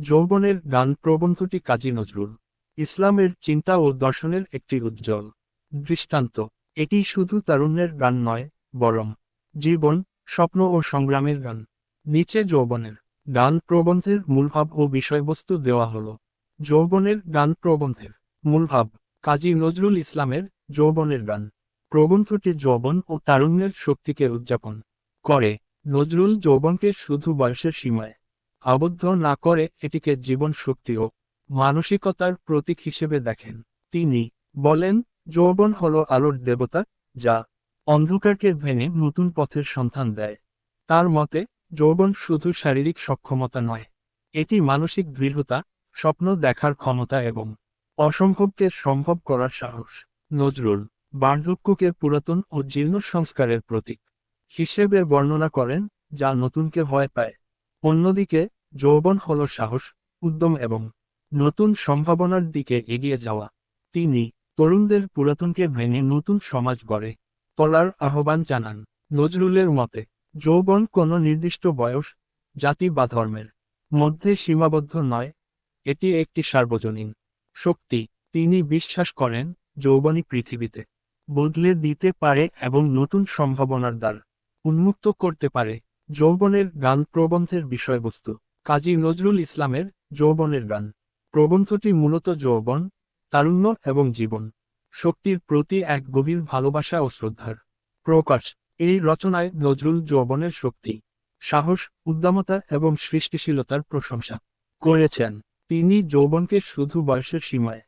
যৌবনের গান প্রবন্ধটি কাজী নজরুল ইসলামের চিন্তা ও দর্শনের একটি উজ্জ্বল দৃষ্টান্ত। এটি শুধু তারুণ্যের গান নয়, বরং জীবন, স্বপ্ন ও সংগ্রামের গান। নিচে যৌবনের গান প্রবন্ধের মূলভাব ও বিষয়বস্তু দেওয়া হল। যৌবনের গান প্রবন্ধের মূলভাব কাজী নজরুল ইসলামের যৌবনের গান। প্রবন্ধটি যৌবন ও তারুণ্যের শক্তিকে উদযাপন করে। নজরুল যৌবনকে শুধু বয়সের সীমায় আবদ্ধ না করে এটিকে জীবন শক্তি ও মানসিকতার প্রতীক হিসেবে দেখেন। তিনি বলেন, যৌবন হল আলোর দেবতা, যা অন্ধকারকে ভেঙে নতুন পথের সন্ধান দেয়। তার মতে, যৌবন শুধু শারীরিক সক্ষমতা নয়, এটি মানসিক দৃঢ়তা, স্বপ্ন দেখার ক্ষমতা এবং অসম্ভবকে সম্ভব করার সাহস। নজরুল বার্ধক্যকে পুরাতন ও জীর্ণ সংস্কারের প্রতীক হিসেবে বর্ণনা করেন, যা নতুনকে ভয় পায়। অন্যদিকে, যৌবন হল সাহস, উদ্যম এবং নতুন সম্ভাবনার দিকে এগিয়ে যাওয়া। তিনি তরুণদের পুরাতনকে ভেঙে নতুন সমাজ গড়ে তোলার আহ্বান জানান। নজরুলের মতে, যৌবন কোনো নির্দিষ্ট বয়স, জাতি বা ধর্মের মধ্যে সীমাবদ্ধ নয়। এটি একটি সার্বজনীন শক্তি। তিনি বিশ্বাস করেন, যৌবনই পৃথিবীতে বদলে দিতে পারে এবং নতুন সম্ভাবনার দ্বার উন্মুক্ত করতে পারে। যৌবনের গান প্রবন্ধের বিষয়বস্তু। কাজী নজরুল ইসলামের যৌবনের গান। প্রবন্ধটি মূলত যৌবন, তারুণ্য এবং জীবন। শক্তির প্রতি এক গভীর ভালোবাসা ও শ্রদ্ধার প্রকাশ। এই রচনায় নজরুল যৌবনের শক্তি, সাহস উদ্দামতা এবং সৃষ্টিশীলতার প্রশংসা করেছেন। তিনি যৌবনকে শুধু বয়সের সীমায়